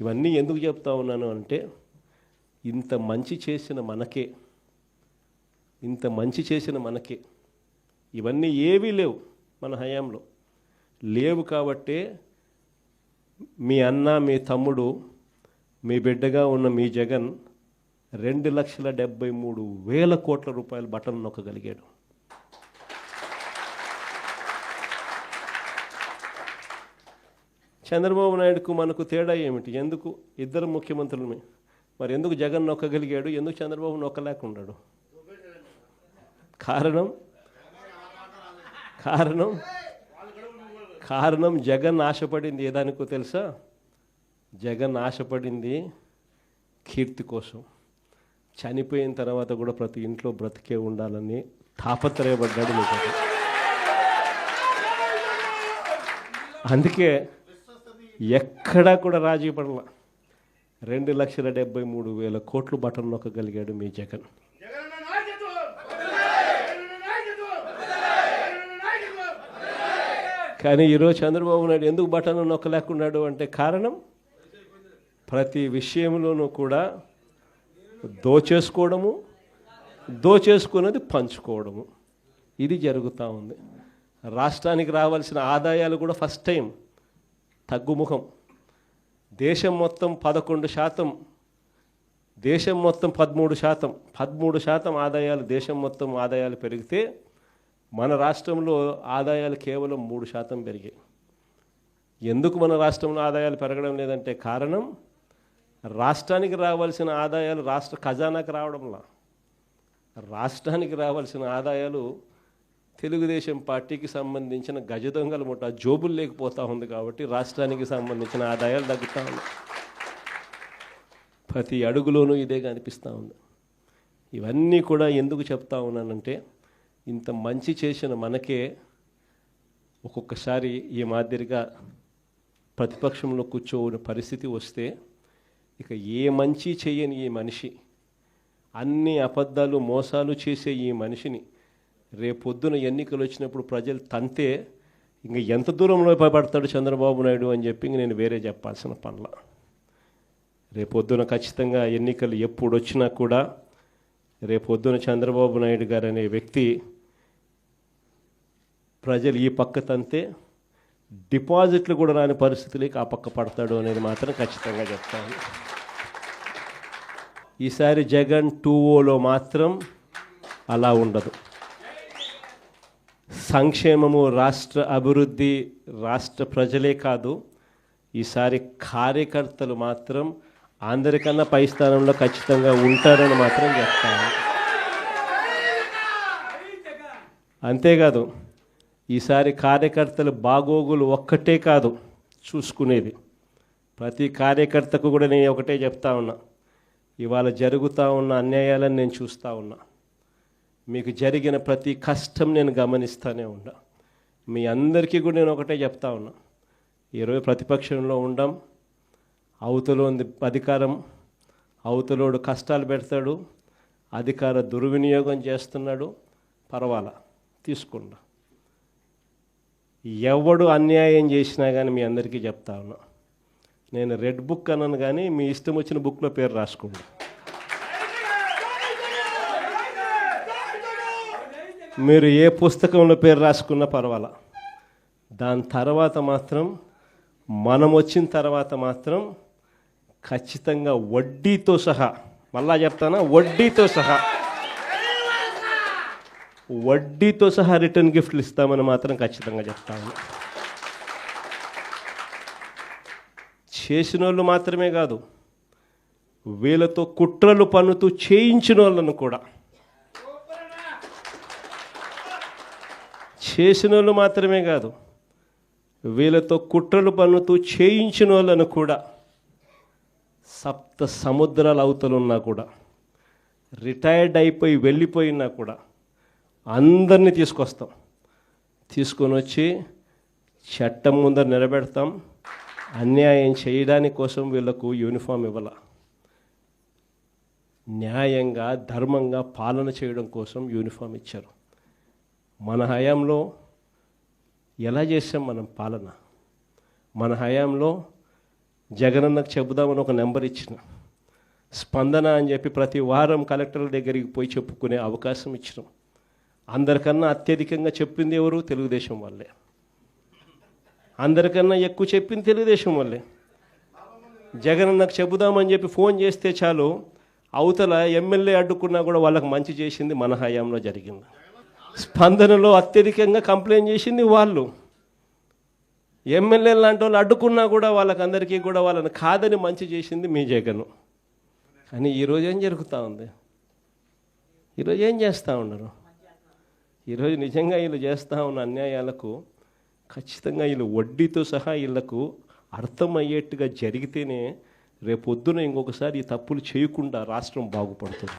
ఇవన్నీ ఎందుకు చెప్తా ఉన్నాను అంటే ఇంత మంచి చేసిన మనకే ఇంత మంచి చేసిన మనకే ఇవన్నీ ఏవీ లేవు మన హయాంలో. లేవు కాబట్టే మీ అన్న మీ తమ్ముడు మీ బిడ్డగా ఉన్న మీ జగన్ రెండు లక్షల డెబ్బై మూడు వేల కోట్ల రూపాయలు బటన్ నొక్కగలిగాడు. చంద్రబాబు నాయుడుకు మనకు తేడా ఏమిటి? ఎందుకు ఇద్దరు ముఖ్యమంత్రులమే? మరి ఎందుకు జగన్ నొక్కగలిగాడు? ఎందుకు చంద్రబాబు నొక్కలేకున్నాడు కారణం? కారణం? కారణం జగన్ ఆశపడింది. ఏదానికో దానికో తెలుసా? జగన్ ఆశపడింది కీర్తి కోసం. చనిపోయిన తర్వాత కూడా ప్రతి ఇంట్లో బ్రతికే ఉండాలని తాపత్రయపడ్డాడు అందుకే ఎక్కడా కూడా రాజీ పడల. రెండు లక్షల డెబ్బై మూడు వేల కోట్లు బటన్ నొక్కగలిగాడు మీ జగన్. కానీ ఈరోజు చంద్రబాబు నాయుడు ఎందుకు బటన్ నొక్కలేకున్నాడు అంటే కారణం? ప్రతి విషయంలోనూ కూడా దోచేసుకోవడము దోచేసుకున్నది పంచుకోవడము. ఇది జరుగుతూ ఉంది. రాష్ట్రానికి రావాల్సిన ఆదాయాలు కూడా ఫస్ట్ టైం తగ్గుముఖం. దేశం మొత్తం పదకొండు శాతం. దేశం మొత్తం పదమూడు శాతం. పదమూడు శాతం ఆదాయాలు దేశం మొత్తం ఆదాయాలు పెరిగితే మన రాష్ట్రంలో ఆదాయాలు కేవలం మూడు శాతం పెరిగాయి. ఎందుకు మన రాష్ట్రంలో ఆదాయాలు పెరగడం లేదంటే కారణం రాష్ట్రానికి రావాల్సిన ఆదాయాలు రాష్ట్ర ఖజానాకి రావడంలా. రాష్ట్రానికి రావాల్సిన ఆదాయాలు తెలుగుదేశం పార్టీకి సంబంధించిన గజ దొంగల ముఠ జోబులు లేకపోతూ ఉంది కాబట్టి రాష్ట్రానికి సంబంధించిన ఆదాయాలు తగ్గుతూ ఉన్నాయి. ప్రతి అడుగులోనూ ఇదే కనిపిస్తూ ఉంది. ఇవన్నీ కూడా ఎందుకు చెప్తా ఉన్నానంటే ఇంత మంచి చేసిన మనకే ఒక్కొక్కసారి ఈ మాదిరిగా ప్రతిపక్షంలో కూర్చోని పరిస్థితి వస్తే ఇక ఏ మంచి చేయని ఈ మనిషి అన్ని అబద్ధాలు మోసాలు చేసే ఈ మనిషిని రేపొద్దున ఎన్నికలు వచ్చినప్పుడు ప్రజలు తంతే ఇంకా ఎంత దూరంలో పడతాడు చంద్రబాబు నాయుడు అని చెప్పి నేను వేరే చెప్పాల్సిన పనుల. రేపొద్దున ఖచ్చితంగా ఎన్నికలు ఎప్పుడు వచ్చినా కూడా రేపొద్దున చంద్రబాబు నాయుడు గారు అనే వ్యక్తి ప్రజలు ఈ పక్క తంతే డిపాజిట్లు కూడా రాని పరిస్థితులకి ఆ పక్క పడతాడు అనేది మాత్రం ఖచ్చితంగా చెప్తాను. ఈసారి జగన్ టూ ఓలో మాత్రం అలా ఉండదు. సంక్షేమము రాష్ట్ర అభివృద్ధి రాష్ట్ర ప్రజలే కాదు ఈసారి కార్యకర్తలు మాత్రం అందరికన్నా పై స్థానంలో ఖచ్చితంగా ఉంటారని మాత్రం చెప్తాను అంతేకాదు ఈసారి కార్యకర్తలు బాగోగులు ఒక్కటే కాదు చూసుకునేది. ప్రతి కార్యకర్తకు కూడా నేను ఒకటే చెప్తా ఉన్నా. ఇవాళ జరుగుతూ ఉన్న అన్యాయాలను నేను చూస్తూ ఉన్నా. మీకు జరిగిన ప్రతి కష్టం నేను గమనిస్తూనే ఉన్నా. మీ అందరికీ కూడా నేను ఒకటే చెప్తా ఉన్నా. ఈరోజు ప్రతిపక్షంలో ఉండం అవతల ఉంది అధికారం అవతలోడు కష్టాలు పెడతాడు అధికార దుర్వినియోగం చేస్తున్నాడు పర్వాలా తీసుకుండా ఎవడు అన్యాయం చేసినా కానీ మీ అందరికీ చెప్తా ఉన్నా. నేను రెడ్ బుక్ అన్నాను కానీ మీ ఇష్టం వచ్చిన బుక్లో పేరు రాసుకోండి మీరు ఏ పుస్తకంలో పేరు రాసుకున్నా పర్వాలా. దాని తర్వాత మాత్రం మనం వచ్చిన తర్వాత మాత్రం ఖచ్చితంగా వడ్డీతో సహా మళ్ళా చెప్తానా? వడ్డీతో సహా. వడ్డీతో సహా రిటర్న్ గిఫ్ట్లు ఇస్తామని మాత్రం ఖచ్చితంగా చెప్తాను చేసిన వాళ్ళు మాత్రమే కాదు వీళ్ళతో కుట్రలు పన్నుతూ చేయించిన వాళ్ళను కూడా చేసిన వాళ్ళు మాత్రమే కాదు వీళ్ళతో కుట్రలు పన్నుతూ చేయించిన వాళ్ళను కూడా సప్త సముద్రాల అవతలున్నా కూడా రిటైర్డ్ అయిపోయి వెళ్ళిపోయినా కూడా అందరినీ తీసుకొస్తాం. తీసుకొని వచ్చి చట్టం ముందర నిలబెడతాం. అన్యాయం చేయడానికి కోసం వీళ్ళకు యూనిఫామ్ ఇవ్వాల. న్యాయంగా ధర్మంగా పాలన చేయడం కోసం యూనిఫామ్ ఇచ్చారు. మన హయాంలో ఎలా చేసాం మనం పాలన? మన హయాంలో జగనన్నకు చెబుదామని ఒక నెంబర్ ఇచ్చిన. స్పందన అని చెప్పి ప్రతి వారం కలెక్టర్ల దగ్గరికి పోయి చెప్పుకునే అవకాశం ఇచ్చినాం. అందరికన్నా అత్యధికంగా చెప్పింది ఎవరు? తెలుగుదేశం వాళ్ళే. అందరికన్నా ఎక్కువ చెప్పింది తెలుగుదేశం వాళ్ళే. జగనన్నకు చెబుదామని చెప్పి ఫోన్ చేస్తే చాలు అవతల ఎమ్మెల్యే అడ్డుకున్నా కూడా వాళ్ళకి మంచి చేసింది మన హయాంలో జరిగింది. స్పందనలో అత్యధికంగా కంప్లైంట్ చేసింది వాళ్ళు. ఎమ్మెల్యే లాంటి వాళ్ళు అడ్డుకున్నా కూడా వాళ్ళకందరికీ కూడా వాళ్ళని కాదని మంచి చేసింది మీ జగన్. కానీ ఈరోజు ఏం జరుగుతూ ఉంది? ఈరోజు ఏం చేస్తూ ఉన్నారు? ఈరోజు నిజంగా వీళ్ళు చేస్తూ ఉన్న అన్యాయాలకు ఖచ్చితంగా వీళ్ళు వడ్డీతో సహా వీళ్ళకు అర్థమయ్యేట్టుగా జరిగితేనే రేపొద్దున ఇంకొకసారి ఈ తప్పులు చేయకుండా రాష్ట్రం బాగుపడుతుంది.